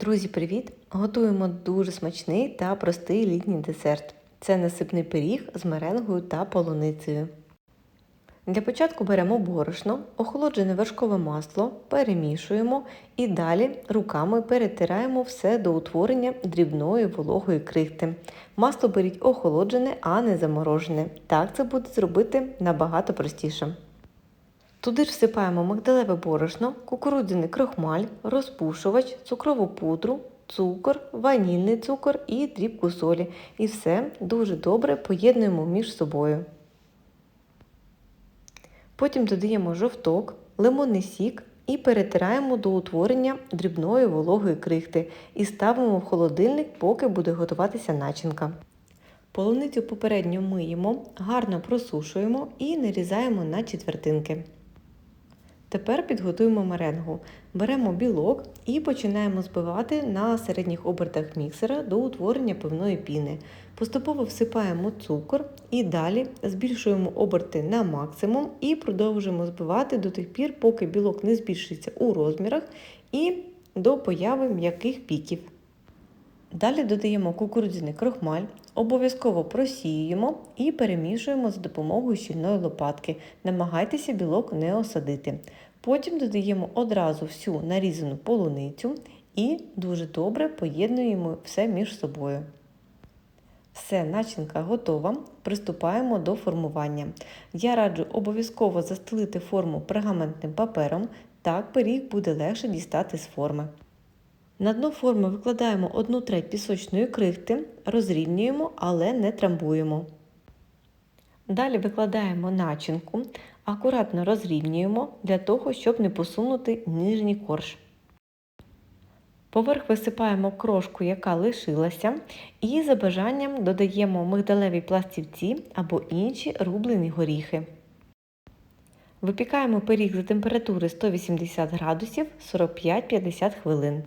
Друзі, привіт! Готуємо дуже смачний та простий літній десерт. Це насипний пиріг з меренгою та полуницею. Для початку беремо борошно, охолоджене вершкове масло, перемішуємо і далі руками перетираємо все до утворення дрібної вологої крихти. Масло беріть охолоджене, а не заморожене. Так це буде зробити набагато простіше. Туди ж всипаємо мигдалеве борошно, кукурудзяний крохмаль, розпушувач, цукрову пудру, цукор, ванільний цукор і дрібку солі. І все дуже добре поєднуємо між собою. Потім додаємо жовток, лимонний сік і перетираємо до утворення дрібної вологої крихти і ставимо в холодильник, поки буде готуватися начинка. Полуницю попередньо миємо, гарно просушуємо і нарізаємо на четвертинки. Тепер підготуємо меренгу. Беремо білок і починаємо збивати на середніх обертах міксера до утворення пивної піни. Поступово всипаємо цукор і далі збільшуємо оберти на максимум і продовжуємо збивати до тих пір, поки білок не збільшиться у розмірах і до появи м'яких піків. Далі додаємо кукурудзяний крохмаль, обов'язково просіюємо і перемішуємо за допомогою щільної лопатки. Намагайтеся білок не осадити. Потім додаємо одразу всю нарізану полуницю і дуже добре поєднуємо все між собою. Все, начинка готова. Приступаємо до формування. Я раджу обов'язково застелити форму пергаментним папером, так пиріг буде легше дістати з форми. На дно форми викладаємо 1 треть пісочної крихти, розрівнюємо, але не трамбуємо. Далі викладаємо начинку, акуратно розрівнюємо для того, щоб не посунути нижній корж. Поверх висипаємо крошку, яка лишилася, і за бажанням додаємо мигдалеві пластівці або інші рублені горіхи. Випікаємо пиріг за температури 180 градусів 45-50 хвилин.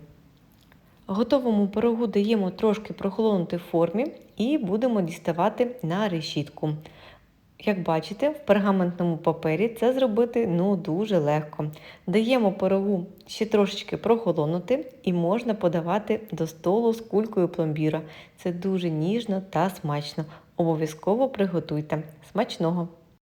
Готовому пирогу даємо трошки прохолонути формі і будемо діставати на решітку. Як бачите, в пергаментному папері це зробити ну дуже легко. Даємо пирогу ще трошечки прохолонути і можна подавати до столу з кулькою пломбіра. Це дуже ніжно та смачно. Обов'язково приготуйте. Смачного!